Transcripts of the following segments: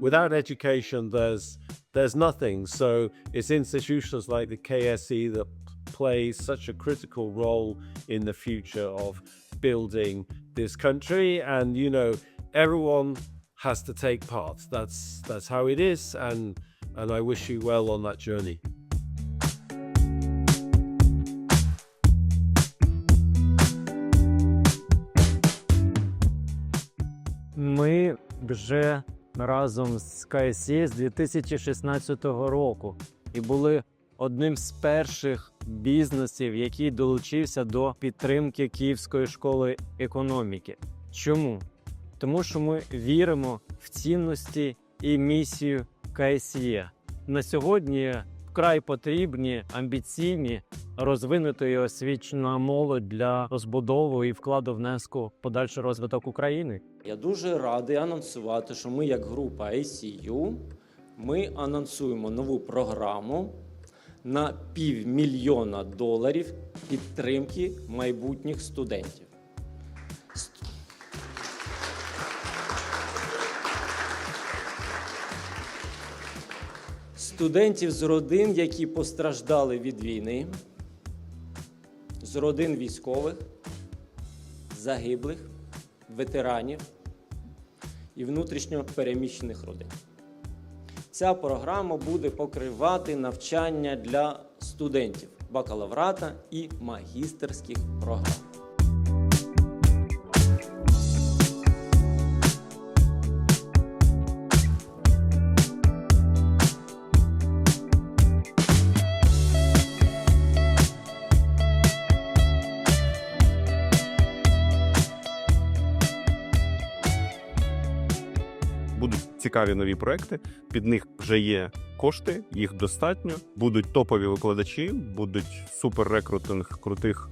without education, there's there's nothing. So it's institutions like the KSE that play such a critical role in the future of building this country. And you know, everyone has to take part. That's that's how it is. And and I wish you well on that journey. Ми вже Разом з КСІ з 2016 року і були одним з перших бізнесів, який долучився до підтримки Київської школи економіки. Чому? Тому що ми віримо в цінності і місію КСЄ. На сьогодні вкрай потрібні амбіційні розвинута і освічена молодь для розбудови і вкладу внеску в подальший розвиток України. Я дуже радий анонсувати, що ми, як група ICU, ми анонсуємо нову програму на півмільйона доларів підтримки майбутніх студентів. Студентів з родин, які постраждали від війни, з родин військових, загиблих, ветеранів і внутрішньо переміщених родин. Ця програма буде покривати навчання для студентів бакалаврата і магістерських програм. Будуть цікаві нові проекти. Під них вже є кошти, їх достатньо. Будуть топові викладачі, будуть суперрекрутинг крутих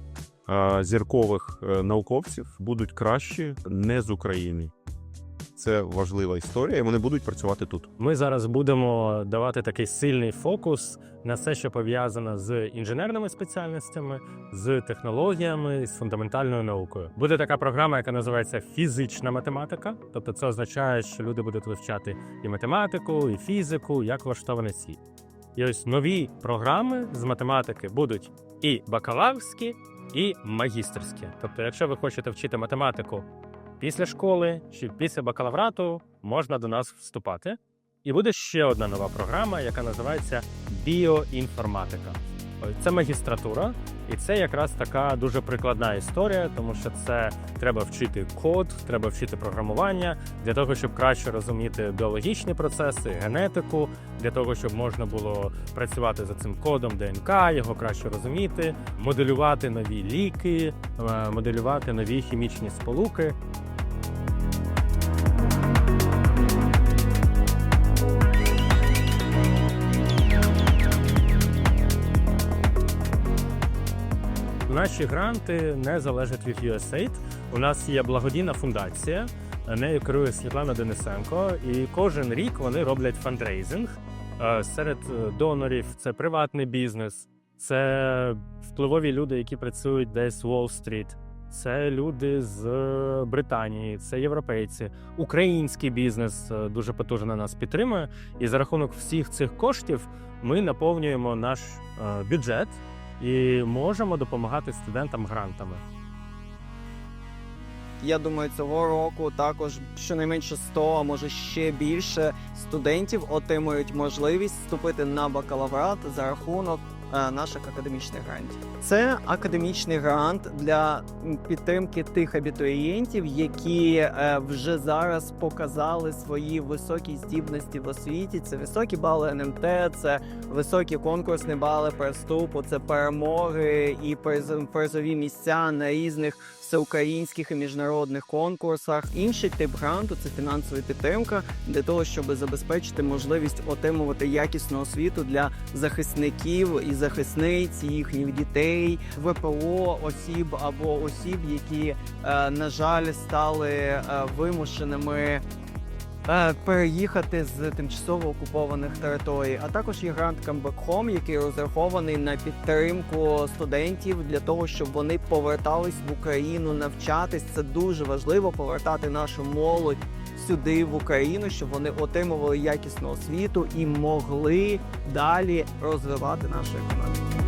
е, зіркових е, науковців, будуть кращі не з України. Це важлива історія, і вони будуть працювати тут. Ми зараз будемо давати такий сильний фокус на все, що пов'язано з інженерними спеціальностями, з технологіями, з фундаментальною наукою. Буде така програма, яка називається фізична математика. Тобто, це означає, що люди будуть вивчати і математику, і фізику, як влаштований світ. І ось нові програми з математики будуть і бакалаврські, і магістерські. Тобто, якщо ви хочете вчити математику після школи чи після бакалаврату, можна до нас вступати. І буде ще одна нова програма, яка називається біоінформатика. Це магістратура, і це якраз така дуже прикладна історія, тому що це треба вчити код, треба вчити програмування для того, щоб краще розуміти біологічні процеси, генетику, для того, щоб можна було працювати за цим кодом ДНК, його краще розуміти, моделювати нові ліки, е, моделювати нові хімічні сполуки. Наші гранти не залежать від USAID. У нас є благодійна фундація, нею керує Світлана Денисенко, і кожен рік вони роблять фандрейзинг. Е, Серед е, донорів це приватний бізнес, це впливові люди, які працюють десь в Уолл-стріт, це люди з е, Британії, це європейці. Український бізнес дуже потужно нас підтримує. І за рахунок всіх цих коштів ми наповнюємо наш бюджет і можемо допомагати студентам грантами. Я думаю, цього року також щонайменше 100, а може ще більше студентів отримують можливість вступити на бакалаврат за рахунок наших академічних грантів. Це академічний грант для підтримки тих абітурієнтів, які е, вже зараз показали свої високі здібності в освіті. Це високі бали НМТ, це високі конкурсні бали приступу, це перемоги і приз- призові місця на різних всеукраїнських і міжнародних конкурсах. Інший тип гранту це фінансова підтримка для того, щоб забезпечити можливість отримувати якісну освіту для захисників і захисниць, їхніх дітей, ВПО осіб або осіб, які, е, на жаль, стали е, вимушеними переїхати з тимчасово окупованих територій. А також є грант Come Back Home, який розрахований на підтримку студентів для того, щоб вони повертались в Україну навчатись. Це дуже важливо повертати нашу молодь сюди в Україну, щоб вони отримували якісну освіту і могли далі розвивати нашу економіку.